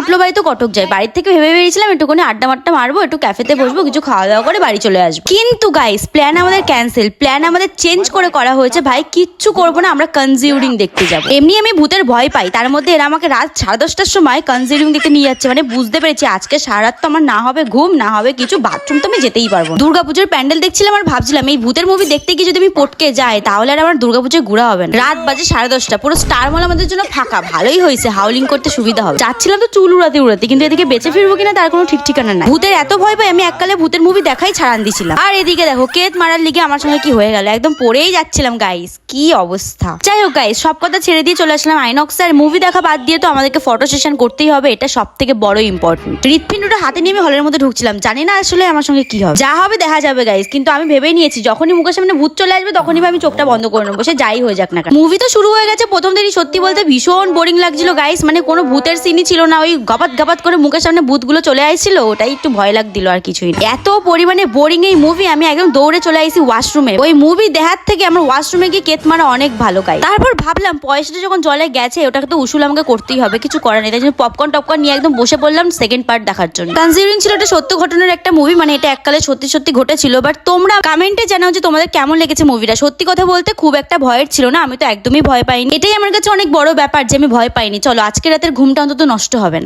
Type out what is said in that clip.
উঠল বাড়ি তো কটক যাই। বাড়ির থেকে ভেবে বেরিয়েছিলাম, একটুখানি আড্ডা মাড্ডা মারবো, একটু ক্যাফেতে বসবো, কিছু খাওয়া দাওয়া করে বাড়ি চলে আসব। কিন্তু গাইস প্ল্যান আমাদের ক্যান্সেল প্ল্যান আমাদের চেঞ্জ করে করা হয়েছে। ভাই, কিচ্ছু করব না, আমরা কনজিউরিং দেখতে যাব। এমনি আমি ভূতের ভয় পাই, তার মধ্যে এরা আমাকে রাত সাড়ে দশটার সময় কনজিউরিং দেখতে নিয়ে যাচ্ছে। মানে বুঝতে পেরেছি, আজকে সারা রাত তো আমার না হবে ঘুম, না হবে কিছু বাথরুম তো আমি যেতেই পারব। দুর্গাপুজোর প্যান্ডেল দেখছিলাম আর ভাবছিলাম, এই ভূতের মুভি দেখতে গিয়ে যদি আমি পটকে যাই, তাহলে আর আমার দুর্গাপুজোয় ঘোরা হবে না। রাত বাজে সাড়ে দশটা, পুরো স্টার মল আমাদের জন্য ফাঁকা। ভালোই হয়েছে হাউলিং করতে সুবিধা হবে। যাচ্ছিলাম তো চুল উড়াতে উড়াতে কিন্তু এদিকে বেঁচে ফিরবো কিনা তার কোনো ঠিক ঠিকানা নাই। ভূতের এত ভয় পাই আমি এককালে ভূতের মুভি দেখাই ছাড়ান দিছিলাম। আর এদিকে দেখো, কেত মারার লিগে আমার সঙ্গে কি হয়ে গেল? একদম পড়েই যাচ্ছিলাম গাইস কি অবস্থা? যাই হোক গাইস সব কথা ছেড়ে দিয়ে চলে আসলাম আইনক্স আর মুভি দেখা বাদ দিয়ে তো আমাদেরকে ফটো সেশন করতেই হবে। এটা সব থেকে বড় ইম্পর্টেন্ট হৃৎপিণ্ডটা হাতে নিয়ে আমি হলের মধ্যে ঢুকছিলাম। জানি না আসলে আমার সঙ্গে কি হবে। যা হবে দেখা যাবে গাইস কিন্তু আমি ভেবেই নিয়েছি, যখনই মুখের সামনে ভূত চলে আসবে, তখনই আমি চোখটা বন্ধ করে নেব। সে যাই হয়ে যাক না মুভি তো শুরু হয়ে গেছে, প্রথম দিনই সত্যি বলতে ভীষণ বোরিং লাগছিল গাইস মানে কোনো ভূতের সিনই ছিল না, ওই গপাত গপাত করে মুখের সামনে ভূতগুলো চলে আসছিল ওটাই একটু ভয় লাগছিল আর কিছুই এত পরিমাণে বোরিং এই মুভি আমি একদম দৌড়ে চলে আসি ওয়াশরুমে ওই মুভি দেখার থেকে আমার ওয়াশরুমে গিয়ে কেত মারা অনেক ভালো গাই তারপর ভাবলাম, পয়সাটা যখন জলে গেছে, ওটাকে তো উসুল আমাকে করতেই হবে, কিছু করার নেই। তাই জন্য পপকর্ন টপকর্ন নিয়ে একদম বসে পড়লাম সেকেন্ড পার্ট দেখার জন্য। কনজিউরিং ছিল এটা সত্য ঘটনার একটা মুভি মানে এটা এককালে সত্যি সত্যি ঘটেছিল বাট তোমরা কমেন্টে জানাও যে তোমাদের কেমন লেগেছে মুভিটা সত্যি কথা বলতে খুব একটা ভয়ের ছিল না, আমি তো একদমই ভয় পাইনি। এটাই আমার কাছে অনেক বড় ব্যাপার যে আমি ভয় পাইনি। চলো, আজকে রাতের ঘুমটা অন্তত নষ্ট হবে না।